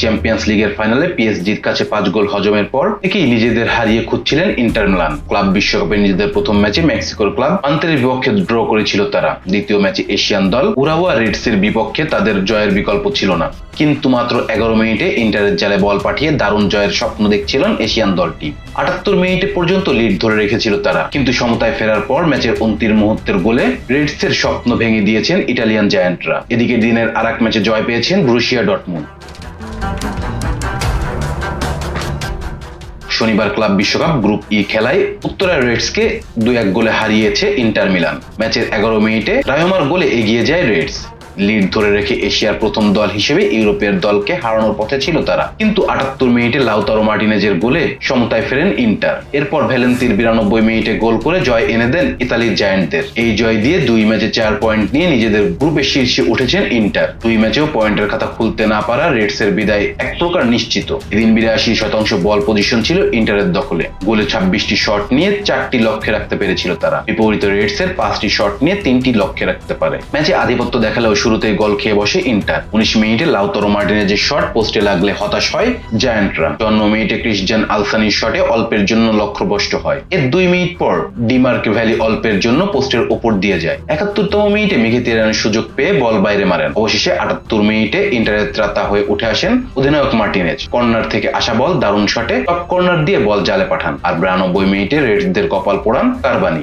Champions লিগের ফাইনালে পিএসজির কাছে পাঁচ গোল হজমের পর থেকেই নিজেদের হারিয়ে খুঁজছিলেন ইন্টার মিলান। ক্লাব বিশ্বকাপে নিজেদের প্রথম ম্যাচে মেক্সিকোর ক্লাব আন্তের বিপক্ষে ড্র করেছিল তারা। দ্বিতীয় ম্যাচে এশিয়ান দল উরাওয়া রেডসের বিপক্ষে তাদের জয়ের বিকল্প ছিল না। কিন্তু মাত্র এগারো মিনিটে ইন্টারের জালে বল পাঠিয়ে দারুণ জয়ের স্বপ্ন দেখছিলেন এশিয়ান দলটি। আটাত্তর মিনিটে পর্যন্ত লিড ধরে রেখেছিল তারা। কিন্তু সমতায় ফেরার পর ম্যাচের অন্তিম মুহূর্তের গোলে রেডসের স্বপ্ন ভেঙে দিয়েছেন ইটালিয়ান জায়ান্টরা। এদিকে দিনের আর এক ম্যাচে জয় পেয়েছেন ব্রুশিয়া ডটমুন্ড। শনিবার ক্লাব বিশ্বকাপ গ্রুপ ই খেলায় উত্তরা রেডসকে দুই এক গোলে হারিয়েছে ইন্টার মিলান। ম্যাচের এগারো মিনিটে রায়মার গোলে এগিয়ে যায় রেডস। লিড ধরে রেখে এশিয়ার প্রথম দল হিসেবে ইউরোপের দলকে হারানোর পথে ছিল তারা। কিন্তু আটাত্তর মিনিটে লাউতারো মার্টিনেজের গোলে সমতায় ফেরেন ইন্টার। এরপর ভ্যালেন্সির বিরানব্বই মিনিটে গোল করে জয় এনে দেন ইতালির জায়ান্টদের। এই জয় দিয়ে দুই ম্যাচে চার পয়েন্ট নিয়ে নিজেদের গ্রুপে শীর্ষে উঠেছেন ইন্টার। দুই ম্যাচেও পয়েন্টের খাতা খুলতে না পারা রেডসের বিদায় এক প্রকার নিশ্চিত। এদিন বিরাশি শতাংশ বল পজিশন ছিল ইন্টারের দখলে। গোলে ছাব্বিশটি শট নিয়ে চারটি লক্ষ্যে রাখতে পেরেছিল তারা। বিপরীত রেডসের পাঁচটি শট নিয়ে তিনটি লক্ষ্যে রাখতে পারে। ম্যাচে আধিপত্য দেখালেও শুরুতেই গোল খেয়ে বসে ইন্টার। উনিশ মিনিটে লাউতরো যে শট, পোস্টে লাগলে হতাশ হয় জায়ান্টরা। চুয়ান্ন মিনিটে ক্রিস্টিয়ান আলসানির শটে অল্পের জন্য লক্ষ্যভ্রষ্ট হয়। এর দুই মিনিট পর ডিমার্ক ভ্যালি অল্পের জন্য পোস্টের উপর দিয়ে যায়। একাত্তরতম মিনিটে মিখিতেরানের সুযোগ পেয়ে বল বাইরে মারেন। অবশেষে আটাত্তর মিনিটে ইন্টারের ত্রাতা হয়ে উঠে আসেন অধিনায়ক মার্টিনেজ। কর্নার থেকে আসা বল দারুণ শটে টপ কর্নার দিয়ে বল জালে পাঠান। আর বিরানব্বই মিনিটে রেডসদের কপাল পোড়ান কারবানি।